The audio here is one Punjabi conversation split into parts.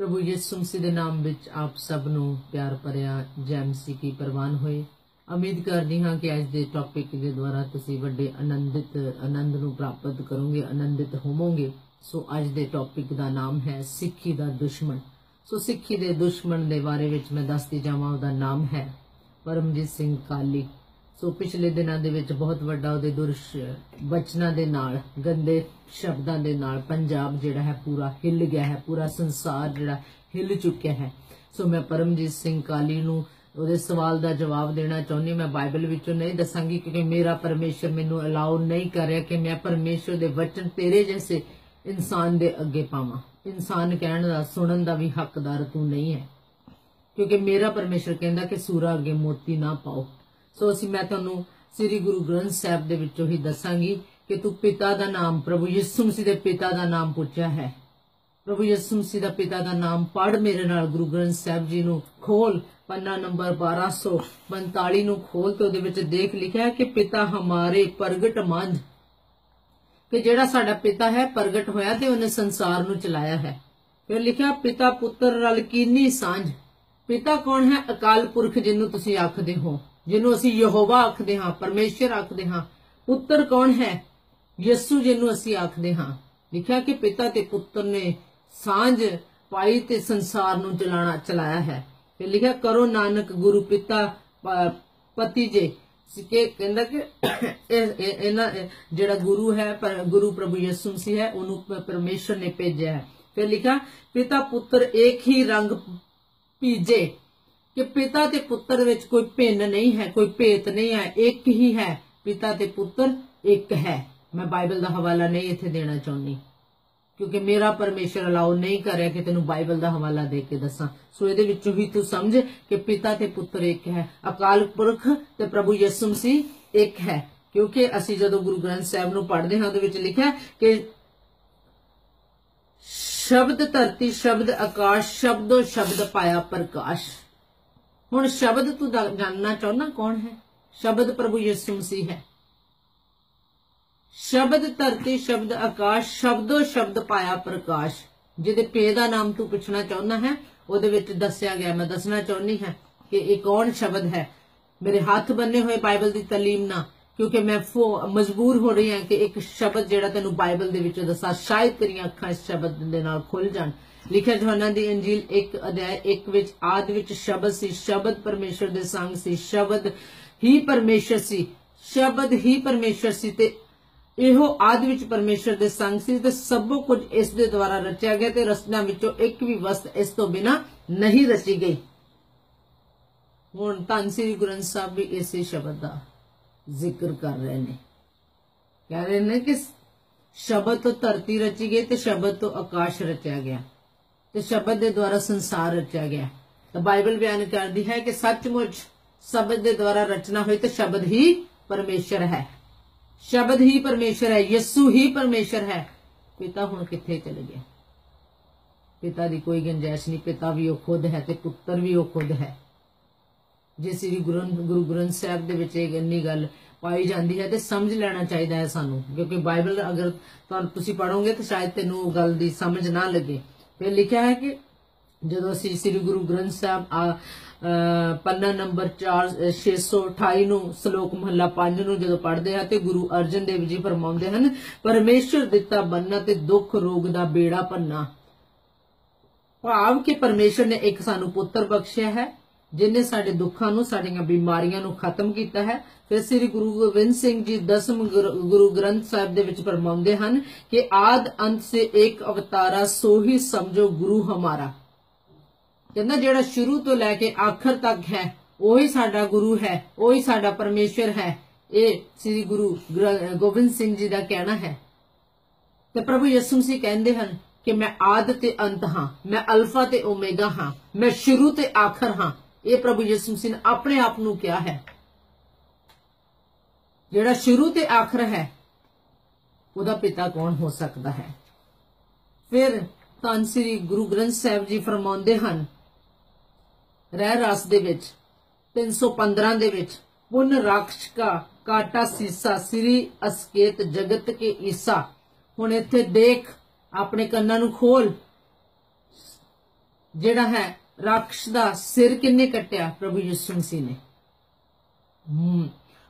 ਪ੍ਰਭੂ ਯਿਸੂ ਮਸੀਹ ਦੇ ਨਾਮ ਵਿੱਚ ਆਪ ਸਭ ਨੂੰ ਪਿਆਰ ਭਰਿਆ, ਜੈ ਮਸੀਹ ਕੀ ਪ੍ਰਵਾਨ ਹੋਏ। ਉਮੀਦ ਕਰਦੀ ਹਾਂ ਕਿ ਅੱਜ ਦੇ ਟੌਪਿਕ ਦੇ ਦੁਆਰਾ ਤੁਸੀਂ ਵੱਡੇ ਆਨੰਦਿਤ, ਆਨੰਦ ਨੂੰ ਪ੍ਰਾਪਤ ਕਰੋਗੇ, ਆਨੰਦਿਤ ਹੋਵੋਗੇ। ਸੋ ਅੱਜ ਦੇ ਟੌਪਿਕ ਦਾ ਨਾਮ ਹੈ ਸਿੱਖੀ ਦਾ ਦੁਸ਼ਮਣ। ਸੋ ਸਿੱਖੀ ਦੇ ਦੁਸ਼ਮਣ ਦੇ ਬਾਰੇ ਵਿੱਚ ਮੈਂ ਦੱਸਦੀ ਜਾਵਾਂ, ਉਹਦਾ ਨਾਮ ਹੈ ਪਰਮਜੀਤ ਸਿੰਘ ਕਾਲੀ। ਸੋ ਪਿਛਲੇ ਦਿਨਾਂ ਦੇ ਵਿੱਚ ਬਹੁਤ ਵੱਡਾ ਉਹਦੇ ਦੁਰਸ਼ ਬਚਨਾਂ ਦੇ ਨਾਲ, ਗੰਦੇ ਸ਼ਬਦਾਂ ਦੇ ਨਾਲ ਪੰਜਾਬ ਜਿਹੜਾ ਹੈ ਪੂਰਾ ਹਿੱਲ ਗਿਆ ਹੈ, ਪੂਰਾ ਸੰਸਾਰ ਜਿਹੜਾ ਹਿੱਲ ਚੁੱਕਿਆ ਹੈ। ਸੋ ਮੈਂ ਪਰਮਜੀਤ ਸਿੰਘ ਕਾਲੀ ਨੂੰ ਉਹਦੇ ਸਵਾਲ ਦਾ ਜਵਾਬ ਦੇਣਾ ਚਾਹੁੰਦੀ ਮੈਂ ਬਾਈਬਲ ਵਿੱਚੋਂ ਨਹੀਂ ਦੱਸਾਂਗੀ ਕਿਉਂਕਿ ਮੇਰਾ ਪਰਮੇਸ਼ਰ ਮੈਨੂੰ ਅਲਾਉ ਨਹੀਂ ਕਰ ਰਿਹਾ ਕਿ ਮੈਂ ਪਰਮੇਸ਼ਰ ਦੇ ਵਚਨ ਤੇਰੇ ਜੈਸੇ ਇਨਸਾਨ ਦੇ ਅੱਗੇ ਪਾਵਾਂ। ਇਨਸਾਨ ਕਹਿਣ ਦਾ, ਸੁਣਨ ਦਾ ਵੀ ਹੱਕਦਾਰ ਤੂੰ ਨਹੀਂ ਹੈ। ਕਿਉਂਕਿ ਮੇਰਾ ਪਰਮੇਸ਼ਰ ਕਹਿੰਦਾ ਕਿ ਸੂਰਾ ਅੱਗੇ ਮੋਤੀ ਨਾ ਪਾਓ। ਸੋ ਅਸੀਂ ਮੈਂ ਤੁਹਾਨੂੰ ਸ੍ਰੀ ਗੁਰੂ ਗ੍ਰੰਥ ਸਾਹਿਬ ਦੇ ਵਿੱਚੋਂ ਹੀ ਦੱਸਾਂਗੀ ਕਿ ਤੂੰ ਪਿਤਾ ਦਾ ਨਾਮ ਪ੍ਰਭੂ ਯਿਸੂ ਮਸੀਹ ਦੇ ਪਿਤਾ ਦਾ ਨਾਮ ਪੁੱਛਿਆ ਹੈ। ਪ੍ਰਭੂ ਯਿਸੂ ਮਸੀਹ ਦਾ ਪਿਤਾ ਦਾ ਨਾਮ ਪੜ ਮੇਰੇ ਨਾਲ ਗੁਰੂ ਗ੍ਰੰਥ ਸਾਹਿਬ ਜੀ ਨੂੰ ਖੋਲ। ਪੰਨਾ ਨੰਬਰ 1245 ਨੂੰ ਖੋਲ ਤੇ ਉਹਦੇ ਵਿੱਚ ਦੇਖ ਲਿਖਿਆ ਕਿ ਪਿਤਾ ਹਮਾਰੇ ਪ੍ਰਗਟ ਮੰਝ ਕਿ ਜਿਹੜਾ ਸਾਡਾ ਪਿਤਾ ਹੈ, ਪ੍ਰਗਟ ਹੋਇਆ ਤੇ ਉਹਨੇ ਸੰਸਾਰ ਨੂੰ ਚਲਾਇਆ ਹੈ। ਫਿਰ ਲਿਖਿਆ, ਪਿਤਾ ਪੁੱਤਰ ਰਲ ਕੀਨੀ ਸਾਂਝ। ਪਿਤਾ ਕੌਣ ਹੈ? ਅਕਾਲ ਪੁਰਖ ਜਿਹਨੂੰ ਤੁਸੀਂ ਆਖਦੇ ਹੋ। ਜਿਹਨੂੰ ਅਸੀਂ ਯਹੋਵਾ ਆਖਦੇ ਹਾਂ, ਪਰਮੇਸ਼ਰ ਆਖਦੇ ਹਾਂ, ਪੁੱਤਰ ਕੌਣ ਹੈ? ਯਿਸੂ ਜਿਹਨੂੰ ਅਸੀਂ ਆਖਦੇ ਹਾਂ। ਲਿਖਿਆ ਕਿ ਪਿਤਾ ਤੇ ਪੁੱਤਰ ਨੇ ਸਾਂਝ ਪਾਈ ਤੇ ਸੰਸਾਰ ਨੂੰ ਚਲਾਣਾ, ਚਲਾਇਆ ਹੈ। ਫਿਰ ਲਿਖਿਆ, ਕਰੋ ਨਾਨਕ ਗੁਰੂ ਪਿਤਾ ਪਤੀ ਜੇ। ਕਿ ਕਹਿੰਦਾ ਕਿ ਇਹਨਾਂ ਜਿਹੜਾ ਗੁਰੂ ਹੈ, ਪਰ ਗੁਰੂ ਪ੍ਰਭੂ ਯਿਸੂ ਮਸੀਹ ਹੈ, ਉਹਨੂੰ ਪਰਮੇਸ਼ਰ ਨੇ ਭੇਜਿਆ ਹੈ। ਫਿਰ ਲਿਖਿਆ, ਪਿਤਾ ਪੁੱਤਰ ਇੱਕ ਹੀ ਰੰਗ ਭੀਜੇ। ਕਿ ਪਿਤਾ ਤੇ ਪੁੱਤਰ ਵਿੱਚ ਕੋਈ ਭਿੰਨ ਨਹੀਂ ਹੈ, ਕੋਈ ਭੇਤ ਨਹੀਂ ਹੈ, ਇੱਕ ਹੀ ਹੈ। ਪਿਤਾ ਤੇ ਪੁੱਤਰ ਇੱਕ ਹੈ। ਮੈਂ ਬਾਈਬਲ ਦਾ ਹਵਾਲਾ ਨਹੀਂ ਇੱਥੇ ਦੇਣਾ ਚਾਹੁੰਦੀ, ਕਿਉਂਕਿ ਮੇਰਾ ਪਰਮੇਸ਼ਰ ਅਲਾਉ ਨਹੀਂ ਕਰਿਆ ਕਿ ਤੈਨੂੰ ਬਾਈਬਲ ਦਾ ਹਵਾਲਾ ਦੇ ਕੇ ਦੱਸਾਂ। ਸੋ ਇਹਦੇ ਵਿੱਚੋਂ ਹੀ ਤੂੰ ਸਮਝ ਕਿ ਪਿਤਾ ਤੇ ਪੁੱਤਰ ਇੱਕ ਹੈ। ਅਕਾਲ ਪੁਰਖ ਤੇ ਪ੍ਰਭੂ ਯਿਸੂ ਮਸੀਹ ਇੱਕ ਹੈ, ਕਿਉਂਕਿ ਅਸੀਂ ਜਦੋਂ ਗੁਰੂ ਗ੍ਰੰਥ ਸਾਹਿਬ ਨੂੰ ਪੜ੍ਹਦੇ ਹਾਂ, ਉਹਦੇ ਵਿੱਚ ਲਿਖਿਆ ਕਿ ਸ਼ਬਦ ਧਰਤੀ, ਸ਼ਬਦ ਆਕਾਸ਼, ਸ਼ਬਦੋ ਸ਼ਬਦ ਪਾਇਆ ਪ੍ਰਕਾਸ਼। ਹੁਣ ਸ਼ਬਦ ਤੂੰ ਜਾਣਨਾ ਚਾਹੁੰਦਾ ਕੌਣ ਹੈ? ਸ਼ਬਦ ਪ੍ਰਭੂ ਯਿਸੂ ਮਸੀਹ ਹੈ। ਸ਼ਬਦ ਧਰਤੀ, ਸ਼ਬਦ ਆਕਾਸ਼, ਸ਼ਬਦੋ ਸ਼ਬਦ ਪਾਇਆ ਪ੍ਰਕਾਸ਼। ਜਿਹਦੇ ਪੇ ਦਾ ਨਾਮ ਤੂੰ ਪੁੱਛਣਾ ਚਾਹੁੰਦਾ ਹੈ, ਉਹਦੇ ਵਿੱਚ ਦੱਸਿਆ ਗਿਆ, ਮੈਂ ਦੱਸਣਾ ਚਾਹੁੰਦੀ ਹਾਂ ਕਿ ਇਹ ਕੌਣ ਸ਼ਬਦ ਹੈ? ਮੇਰੇ ਹੱਥ ਬੰਨੇ ਹੋਏ ਬਾਈਬਲ ਦੀ ਤਾਲੀਮ ਨਾ ਕਿਉਂਕਿ ਮੈਂ ਮਜਬੂਰ ਹੋ ਰਹੀ ਹਾਂ ਕਿ ਇੱਕ ਸ਼ਬਦ ਜਿਹੜਾ ਤੈਨੂੰ ਬਾਈਬਲ ਦੇ ਵਿੱਚੋਂ ਦੱਸਾਂ, ਸ਼ਾਇਦ ਤੇਰੀਆਂ ਅੱਖਾਂ ਇਸ ਸ਼ਬਦ ਦੇ ਨਾਲ ਖੁੱਲ ਜਾਣ। ਲਿਖਿਆ ਯੋਹਨਾ ਦੀ ਅੰਜੀਲ 1 ਅਧਿਆਇ 1 ਵਿੱਚ, ਆਦ ਵਿੱਚ ਸ਼ਬਦ ਸੀ, ਸ਼ਬਦ ਪਰਮੇਸ਼ਰ ਦੇ ਸੰਗ ਸੀ, ਸ਼ਬਦ ਹੀ ਪਰਮੇਸ਼ਰ ਸੀ, ਸ਼ਬਦ ਹੀ ਪਰਮੇਸ਼ਰ ਸੀ ਤੇ ਇਹੋ ਆਦ ਵਿੱਚ ਪਰਮੇਸ਼ਰ ਦੇ ਸੰਗ ਸੀ ਤੇ ਸਭ ਕੁਝ ਇਸ ਦੇ ਦੁਆਰਾ ਰਚਿਆ ਗਿਆ ਤੇ ਰਚਨਾ ਵਿੱਚੋਂ ਇੱਕ ਵੀ ਵਸਤ ਇਸ ਤੋਂ ਬਿਨਾ ਨਹੀਂ ਰਚੀ ਗਈ। ਹੁਣ ਤਾਂ ਸ੍ਰੀ ਗੁਰੂ ਸਾਹਿਬ ਵੀ ਇਸੇ ਸ਼ਬਦ ਦਾ ਜ਼ਿਕਰ ਕਰ ਰਹੇ ਨੇ। ਕਹਿ ਰਹੇ ਨੇ ਕਿ ਸ਼ਬਦ ਤੋਂ ਧਰਤੀ ਰਚੀ ਗਈ ਤੇ ਸ਼ਬਦ ਤੋਂ ਆਕਾਸ਼ ਰਚਿਆ ਗਿਆ ਤੇ ਸ਼ਬਦ ਦੇ ਦੁਆਰਾ ਸੰਸਾਰ ਰਚਿਆ ਗਿਆ। ਤਾਂ ਬਾਈਬਲ ਬਿਆਨ ਕਰਦੀ ਹੈ ਕਿ ਸੱਚਮੁੱਚ ਸ਼ਬਦ ਦੇ ਦੁਆਰਾ ਰਚਨਾ ਹੋਈ ਤੇ ਸ਼ਬਦ ਹੀ ਪਰਮੇਸ਼ਰ ਹੈ। ਸ਼ਬਦ ਹੀ ਪਰਮੇਸ਼ਰ ਹੈ, ਯਿਸੂ ਹੀ ਪਰਮੇਸ਼ਰ ਹੈ। ਪਿਤਾ ਹੁਣ ਕਿੱਥੇ ਚਲੇ ਗਿਆ? ਪਿਤਾ ਦੀ ਕੋਈ ਗੰਜਾਇਸ਼ ਨਹੀਂ, ਪਿਤਾ ਵੀ ਉਹ ਖੁਦ ਹੈ ਤੇ ਪੁੱਤਰ ਵੀ ਉਹ ਖੁਦ ਹੈ। ਜੇ ਸ੍ਰੀ ਗੁਰੂ ਗੁਰੂ ਗ੍ਰੰਥ ਸਾਹਿਬ ਦੇ ਵਿੱਚ ਇਹ ਇੰਨੀ ਗੱਲ ਪਾਈ ਜਾਂਦੀ ਹੈ ਤੇ ਸਮਝ ਲੈਣਾ ਚਾਹੀਦਾ ਹੈ ਸਾਨੂੰ, ਕਿਉਂਕਿ ਬਾਈਬਲ ਅਗਰ ਤੁਸੀਂ ਪੜੋਗੇ ਤਾਂ ਸ਼ਾਇਦ ਤੈਨੂੰ ਉਹ ਗੱਲ ਦੀ ਸਮਝ ਨਾ ਲੱਗੇ। ਫਿਰ ਲਿਖਿਆ ਹੈ ਕਿ ਜਦੋਂ ਅਸੀਂ ਸ੍ਰੀ ਗੁਰੂ ਗ੍ਰੰਥ ਸਾਹਿਬ ਪੰਨਾ ਨੰਬਰ 4 628 ਨੂੰ ਸ਼ਲੋਕ ਮਹੱਲਾ 5 ਨੂੰ ਜਦੋਂ ਪੜ੍ਹਦੇ ਹਾਂ ਤੇ ਗੁਰੂ ਅਰਜਨ ਦੇਵ ਜੀ ਫਰਮਾਉਂਦੇ ਹਨ, ਪਰਮੇਸ਼ਰ ਦਿੱਤਾ ਬੰਨਾ ਤੇ ਦੁੱਖ ਰੋਗ ਦਾ ਬੇੜਾ ਪੰਨਾ ਭਾਵ ਕਿ ਪਰਮੇਸ਼ਰ ਨੇ ਇੱਕ ਸਾਨੂੰ ਪੁੱਤਰ ਬਖਸ਼ਿਆ ਹੈ ਜਿਨੇ ਸਾਡੇ ਦੁੱਖਾਂ ਨੂੰ, ਸਾਡੀਆਂ ਬਿਮਾਰੀਆਂ ਨੂੰ ਖਤਮ ਕੀਤਾ ਹੈ। ਫਿਰ ਸ੍ਰੀ ਗੁਰੂ ਗੋਬਿੰਦ ਸਿੰਘ ਜੀ ਦਸਮ ਗੁਰੂ ਗ੍ਰੰਥ ਸਾਹਿਬ ਦੇ ਵਿੱਚ ਫਰਮਾਉਂਦੇ ਹਨ ਕਿ ਆਦ ਅੰਤ ਸੇ ਇੱਕ ਅਵਤਾਰਾ ਸੋ ਹੀ ਸਮਝੋ ਗੁਰੂ ਹਮਾਰਾ। ਕਹਿੰਦਾ ਜਿਹੜਾ ਸ਼ੁਰੂ ਤੋਂ ਲੈ ਕੇ ਆਖਰ ਤੱਕ ਹੈ, ਉਹੀ ਸਾਡਾ ਗੁਰੂ ਹੈ, ਉਹੀ ਸਾਡਾ ਪਰਮੇਸ਼ਰ ਹੈ। ਇਹ ਸ੍ਰੀ ਗੁਰੂ, ਗੋਬਿੰਦ ਸਿੰਘ ਜੀ ਦਾ ਕਹਿਣਾ ਹੈ। ਤੇ ਪ੍ਰਭੂ ਯਿਸੂ ਮਸੀਹ ਕਹਿੰਦੇ ਹਨ ਕਿ ਮੈਂ ਆਦ ਤੇ ਅੰਤ ਹਾਂ, ਮੈਂ ਅਲਫਾ ਤੇ ਓਮੇਗਾ ਹਾਂ, ਮੈਂ ਸ਼ੁਰੂ ਤੇ ਆਖਰ ਹਾਂ। ਇਹ ਪ੍ਰਭੂ ਯਿਸੂ ਮਸੀਹ ਨੇ ਆਪਣੇ ਆਪ ਨੂੰ ਕਿਹਾ ਹੈ। ਜਿਹੜਾ ਸ਼ੁਰੂ ਤੇ ਆਖਰ ਹੈ, ਉਹਦਾ ਪਿਤਾ ਕੌਣ ਹੋ ਸਕਦਾ ਹੈ? ਫਿਰ ਤਾਂ ਸ੍ਰੀ ਗੁਰੂ ਗ੍ਰੰਥ ਸਾਹਿਬ ਜੀ ਫਰਮਾਉਂਦੇ ਹਨ, ਰਹਿ ਰਸ ਦੇ ਵਿੱਚ 315 ਦੇ ਵਿੱਚ, ਪੁਨ ਰਾਖਸ਼ ਕਾ ਕਾਟਾ ਸੀਸਾ, ਸ੍ਰੀ ਅਸਕੇਤ ਜਗਤ ਕੇ ਈਸਾ। ਹੁਣ ਇੱਥੇ ਦੇਖ, ਆਪਣੇ ਕੰਨਾਂ ਨੂੰ ਖੋਲ। ਜਿਹੜਾ ਹੈ ਰਾਖਸ਼ ਦਾ ਸਿਰ ਕਿੰਨੇ ਕੱਟਿਆ ਪ੍ਰਭੂ ਯਿਸੂ ਮਸੀਹ ਨੇ? ਹਮ,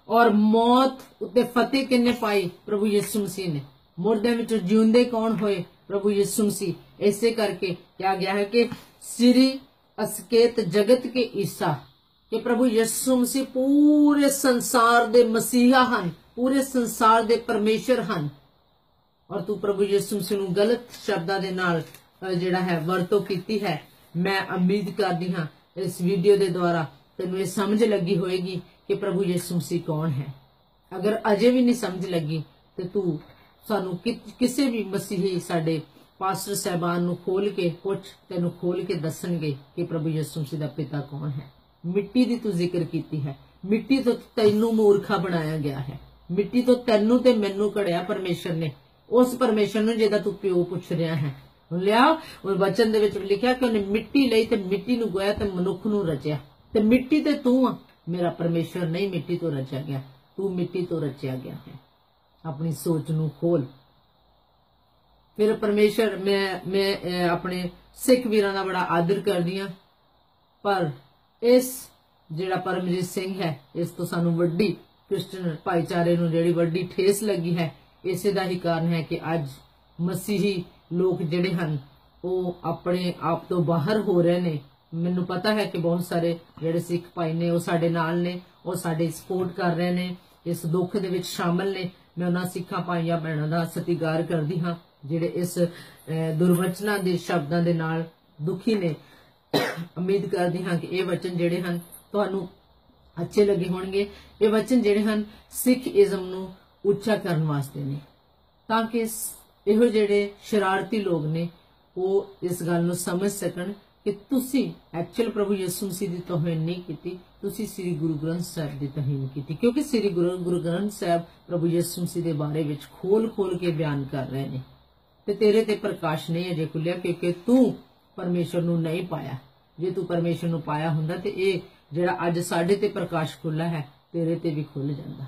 ਔਰ ਮੌਤ ਉੱਤੇ ਫਤਿਹ ਕਿੰਨੇ ਪਾਈ ਪ੍ਰਭੂ ਯਿਸੂ ਮਸੀਹ ਨੇ? ਮੁਰਦਿਆਂ ਵਿੱਚ ਜਿਉਂਦੇ ਕੌਣ ਹੋਏ ਪ੍ਰਭੂ ਯਿਸੂ ਮਸੀਹ? ਇਸੇ ਕਰਕੇ ਕਿਹਾ ਗਿਆ ਹੈ ਕਿ ਸ੍ਰੀ ਅਸਕੇਤ ਜਗਤ ਕੇ ਈਸਾ ਕਿ ਪ੍ਰਭੂ ਯਿਸੂ ਮਸੀਹ ਪੂਰੇ ਸੰਸਾਰ ਦੇ ਮਸੀਹਾ ਹਨ ਪੂਰੇ ਸੰਸਾਰ ਦੇ ਪਰਮੇਸ਼ਰ ਹਨ। ਔਰ ਤੂੰ ਪ੍ਰਭੂ ਯਿਸੂ ਮਸੀਹ ਨੂੰ ਗਲਤ ਸ਼ਬਦਾਂ ਦੇ ਨਾਲ ਜਿਹੜਾ ਹੈ ਵਰਤੋਂ ਕੀਤੀ ਹੈ। ਮੈਂ ਉਮੀਦ ਕਰਦੀ ਹਾਂ ਇਸ ਵੀਡੀਓ ਦੇ ਦੁਆਰਾ ਤੈਨੂੰ ਇਹ ਸਮਝ ਲੱਗੀ ਹੋਏਗੀ ਕਿ ਪ੍ਰਭੂ ਯਿਸੂ ਮਸੀਹ ਕੌਣ ਹੈ। ਅਗਰ ਅਜੇ ਵੀ ਨਹੀਂ ਸਮਝ ਲੱਗੀ, ਤੇ ਤੂੰ ਸਾਨੂੰ ਕਿਸੇ ਵੀ ਮਸੀਹੀ ਸਾਡੇ ਪਾਸਟਰ ਸਹਿਬਾਨ ਨੂੰ ਖੋਲ ਕੇ ਪੁੱਛ, ਤੈਨੂੰ ਖੋਲ ਕੇ ਦੱਸਣਗੇ ਕਿ ਪ੍ਰਭੂ ਯਿਸੂ ਮਸੀਹ ਦਾ ਪਿਤਾ ਕੌਣ ਹੈ। ਮਿੱਟੀ ਦੀ ਤੂੰ ਜ਼ਿਕਰ ਕੀਤੀ ਹੈ। ਮਿੱਟੀ ਤੋਂ ਤੈਨੂੰ ਮੂਰਖਾ ਬਣਾਇਆ ਗਿਆ ਹੈ। ਮਿੱਟੀ ਤੋਂ ਤੈਨੂੰ ਤੇ ਮੈਨੂੰ ਕੜਿਆ ਪਰਮੇਸ਼ਰ ਨੇ। ਉਸ ਪਰਮੇਸ਼ਰ ਨੂੰ ਜਿਹਦਾ ਤੂੰ ਪਿਓ ਪੁੱਛ ਰਿਹਾ ਹੈ। ਲਿਆ ਉਹ ਵਚਨ ਦੇ ਵਿੱਚ ਲਿਖਿਆ ਕਿ ਉਹਨੇ ਮਿੱਟੀ ਲਈ ਤੇ ਮਿੱਟੀ ਨੂੰ ਗੋਇਆ ਤੇ ਮਨੁੱਖ ਨੂੰ ਰਚਿਆ। ਤੇ ਮਿੱਟੀ ਤੇ ਤੂੰ ਆ। ਮੇਰਾ ਪਰਮੇਸ਼ਰ ਨਹੀਂ ਮਿੱਟੀ ਤੋਂ ਰਚਿਆ ਗਿਆ। ਤੂੰ ਮਿੱਟੀ ਤੋਂ ਰਚਿਆ ਗਿਆ ਹੈ। ਆਪਣੀ ਸੋਚ ਨੂੰ ਖੋਲ। ਫਿਰ ਪਰਮੇਸ਼ਰ ਮੈਂ ਮੈਂ ਆਪਣੇ ਸਿੱਖ ਵੀਰਾਂ ਦਾ ਬੜਾ ਆਦਰ ਕਰਦੀ ਆ ਪਰ ਇਸ ਜਿਹੜਾ ਪਰਮਜੀਤ ਸਿੰਘ ਹੈ, ਇਸ ਤੋਂ ਸਾਨੂੰ ਵੱਡੀ ਕ੍ਰਿਸਚੀਅਨ ਭਾਈਚਾਰੇ ਨੂੰ ਜਿਹੜੀ ਵੱਡੀ ਠੇਸ ਲੱਗੀ ਹੈ, ਇਸੇ ਦਾ ਹੀ ਕਾਰਨ ਹੈ ਕਿ ਅੱਜ ਮਸੀਹੀ ਲੋਕ ਜਿਹੜੇ ਹਨ, ਉਹ ਆਪਣੇ ਆਪ ਤੋਂ ਬਾਹਰ ਹੋ ਰਹੇ ਨੇ। ਮੈਨੂੰ ਪਤਾ ਹੈ ਕਿ ਬਹੁਤ ਸਾਰੇ ਜਿਹੜੇ ਸਿੱਖ ਭਾਈ ਨੇ, ਉਹ ਸਾਡੇ ਨਾਲ ਨੇ, ਉਹ ਸਾਡੇ ਸਪੋਰਟ ਕਰ ਰਹੇ ਨੇ, ਇਸ ਦੁੱਖ ਦੇ ਵਿੱਚ ਸ਼ਾਮਲ ਨੇ। ਮੈਂ ਉਹਨਾਂ ਸਿੱਖਾਂ ਭਾਈਆਂ ਭੈਣਾਂ ਦਾ ਸਤਿਕਾਰ ਕਰਦੀ ਹਾਂ, ਜਿਹੜੇ ਇਸ ਦੁਰਵਚਨਾ ਦੇ ਸ਼ਬਦਾਂ ਦੇ ਨਾਲ ਦੁਖੀ ਨੇ। ਉਮੀਦ ਕਰਦੀ ਹਾਂ ਕਿ ਇਹ ਵਚਨ ਜਿਹੜੇ ਹਨ, ਤੁਹਾਨੂੰ ਅੱਛੇ ਲੱਗੇ ਹੋਣਗੇ। ਇਹ ਵਚਨ ਜਿਹੜੇ ਹਨ, ਸਿੱਖ ਇਜ਼ਮ ਨੂੰ ਉੱਚਾ ਕਰਨ ਵਾਸਤੇ ਨੇ। ਤਾਂ ਕਿ ਇਹੋ ਜਿਹੜੇ ਸ਼ਰਾਰਤੀ ਲੋਕ ਨੇ, ਉਹ ਇਸ ਗੱਲ ਨੂੰ ਸਮਝ ਸਕਣ ਕਿ ਤੁਸੀਂ ਐਕਚੁਅਲ ਪ੍ਰਭੂ ਯਿਸੂ ਮਸੀਹ ਦੀ ਤੋਹੀਨ ਨਹੀਂ ਕੀਤੀ, ਤੁਸੀਂ ਸ੍ਰੀ ਗੁਰੂ ਗ੍ਰੰਥ ਸਾਹਿਬ ਦੀ ਤੋਹੀਨ ਕੀਤੀ। ਕਿਉਂਕਿ ਸ੍ਰੀ ਗੁਰੂ ਗੁਰੂ ਗ੍ਰੰਥ ਸਾਹਿਬ ਪ੍ਰਭੂ ਯਿਸੂ ਮਸੀਹ ਦੇ ਬਾਰੇ ਵਿੱਚ ਖੋਲ-ਖੋਲ ਕੇ ਬਿਆਨ ਕਰ ਰਹੇ ਨੇ। ਤੇ ਤੇਰੇ ਤੇ ਪ੍ਰਕਾਸ਼ ਨਹੀਂ ਅਜੇ ਖੁੱਲਿਆ, ਕਿਉਂਕਿ ਤੂੰ ਪਰਮੇਸ਼ਰ ਨੂੰ ਨਹੀਂ ਪਾਇਆ। ਜੇ ਤੂੰ ਪਰਮੇਸ਼ਰ ਨੂੰ ਪਾਇਆ ਹੁੰਦਾ ਤੇ ਇਹ ਜਿਹੜਾ ਅੱਜ ਸਾਡੇ ਤੇ ਪ੍ਰਕਾਸ਼ ਖੁੱਲਾ ਹੈ, ਤੇਰੇ ਤੇ ਵੀ ਖੁੱਲ ਜਾਂਦਾ।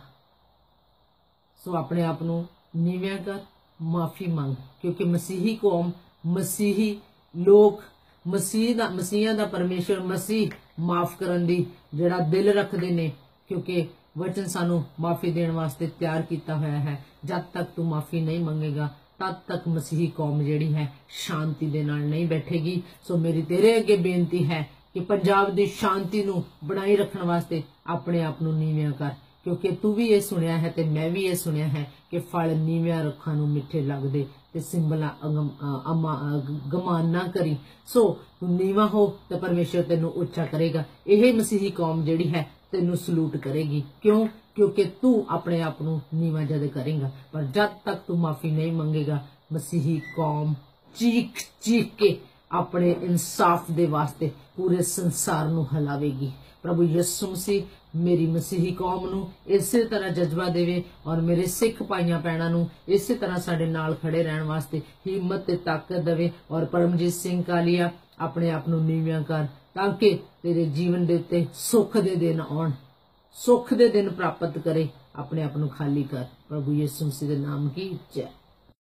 ਸੋ ਆਪਣੇ ਆਪ ਨੂੰ ਨੀਵਿਆਂ ਕਰ ਮਾਫੀ ਮੰਗ, ਕਿਉਂਕਿ ਮਸੀਹੀ ਕੌਮ, ਮਸੀਹੀ ਲੋਕ, ਮਸੀਹ ਦਾ, ਮਸੀਹਾਂ ਦਾ ਪਰਮੇਸ਼ਰ ਮਸੀਹ ਮਾਫ ਕਰਨ ਦੀ ਜਿਹੜਾ ਦਿਲ ਰੱਖਦੇ ਨੇ, ਕਿਉਂਕਿ ਵਚਨ ਸਾਨੂੰ ਮਾਫੀ ਦੇਣ ਵਾਸਤੇ ਤਿਆਰ ਕੀਤਾ ਹੋਇਆ ਹੈ। ਜਦ ਤੱਕ ਤੂੰ ਮਾਫੀ ਨਹੀਂ ਮੰਗੇਗਾ, ਤਦ ਤੱਕ ਮਸੀਹੀ ਕੌਮ ਜਿਹੜੀ ਹੈ ਸ਼ਾਂਤੀ ਦੇ ਨਾਲ ਨਹੀਂ ਬੈਠੇਗੀ। ਸੋ ਮੇਰੀ ਤੇਰੇ ਅੱਗੇ ਬੇਨਤੀ ਹੈ ਕਿ ਪੰਜਾਬ ਦੀ ਸ਼ਾਂਤੀ ਨੂੰ ਬਣਾਈ ਰੱਖਣ ਵਾਸਤੇ ਆਪਣੇ ਆਪ ਨੂੰ ਨੀਵਿਆਂ ਕਰ। ਕਿਉਂਕਿ ਤੂੰ ਵੀ ਇਹ ਸੁਣਿਆ ਹੈ ਤੇ ਮੈਂ ਵੀ ਇਹ ਸੁਣਿਆ ਹੈ ਕਿ ਫਲ ਨੀਵਿਆਂ ਰੁੱਖਾਂ ਨੂੰ ਮਿੱਠੇ ਲੱਗਦੇ ਤੇ ਸਿੰਬਲਾ ਗਮਾਨ ਨਾ ਕਰੀ। ਸੋ ਨੀਵਾ ਹੋ ਤੇ ਪਰਮੇਸ਼ਰ ਤੈਨੂੰ ਉੱਚਾ ਕਰੇਗਾ। ਇਹ ਮਸੀਹੀ ਕੌਮ ਜਿਹੜੀ ਹੈ ਤੈਨੂੰ ਸਲੂਟ ਕਰੇਗੀ। ਕਿਉਂ? ਕਿਉਂਕਿ ਤੂੰ ਆਪਣੇ ਆਪ ਨੂੰ ਨੀਵਾ ਜਦ ਕਰੇਗਾ। ਪਰ ਜਦ ਤੱਕ ਤੂੰ ਮਾਫੀ ਨਹੀਂ ਮੰਗੇਗਾ, ਮਸੀਹੀ ਕੌਮ ਚੀਖ ਚੀਖ ਕੇ ਆਪਣੇ ਇਨਸਾਫ ਦੇ ਵਾਸਤੇ ਪੂਰੇ ਸੰਸਾਰ ਨੂੰ ਹਲਾਵੇਗੀ। ਪ੍ਰਭੂ ਯਿਸੂ ਮਸੀਹ ਮੇਰੀ ਮਸੀਹੀ ਕੌਮ ਨੂੰ ਇਸੇ ਤਰ੍ਹਾਂ ਜਜ਼ਬਾ ਦੇਵੇ ਔਰ ਮੇਰੇ ਸਿੱਖ ਭਾਈਆਂ ਭੈਣਾਂ ਨੂੰ ਇਸੇ ਤਰ੍ਹਾਂ ਸਾਡੇ ਨਾਲ ਖੜੇ ਰਹਿਣ ਵਾਸਤੇ ਹਿੰਮਤ ਤੇ ਤਾਕਤ ਦੇਵੇ ਔਰ ਪਰਮਜੀਤ ਸਿੰਘ ਕਾਲੀਆ ਆਪਣੇ ਆਪ ਨੂੰ ਨੀਵਿਆਂ ਕਰ ਤਾਂ ਕਿ ਤੇਰੇ ਜੀਵਨ ਦੇ ਉੱਤੇ ਸੁੱਖ ਦੇ ਦਿਨ ਆਉਣ, ਸੁੱਖ ਦੇ ਦਿਨ ਪ੍ਰਾਪਤ ਕਰੇ, ਆਪਣੇ ਆਪ ਨੂੰ ਖਾਲੀ ਕਰ। ਪ੍ਰਭੂ ਯਿਸੂ ਮਸੀਹ ਦੇ ਨਾਮ ਕੀ ਜੈ।